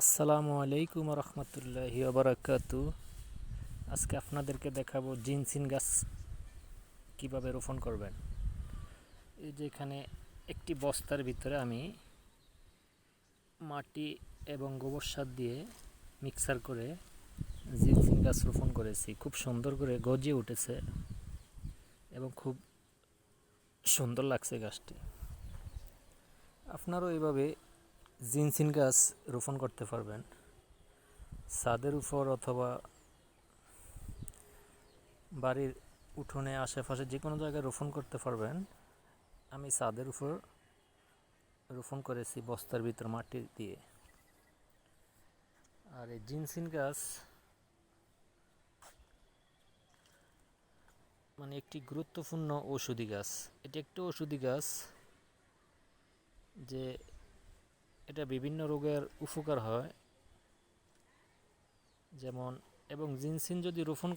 আসসালামু আলাইকুম রহমতুল্লাহি বারাকাতু। আজকে আপনাদেরকে দেখাবো জিনসিন গাছ কীভাবে রোপণ করবেন। এই যে এখানে একটি বস্তার ভিতরে আমি মাটি এবং গোবর সার দিয়ে মিক্সার করে জিনসিন গাছ রোপণ করেছি। খুব সুন্দর করে গজিয়ে উঠেছে এবং খুব সুন্দর লাগছে গাছটি। আপনারও এইভাবে জিনসিন গাছ রোপণ করতে পারবেন। ছাদের উপর অথবা বাড়ির উঠোনে, আশেপাশে যে কোনো জায়গায় রোপণ করতে পারবেন। আমি ছাদের উপর রোপণ করেছি বস্তার ভিতর মাটি দিয়ে। আর এই জিনসিন গাছ মানে একটি গুরুত্বপূর্ণ ঔষধি গাছ। এটি একটি ঔষধি গাছ যে এটা বিভিন্ন রোগের উপকার হয়। যেমন এবং জিনসিন যদি রোপণ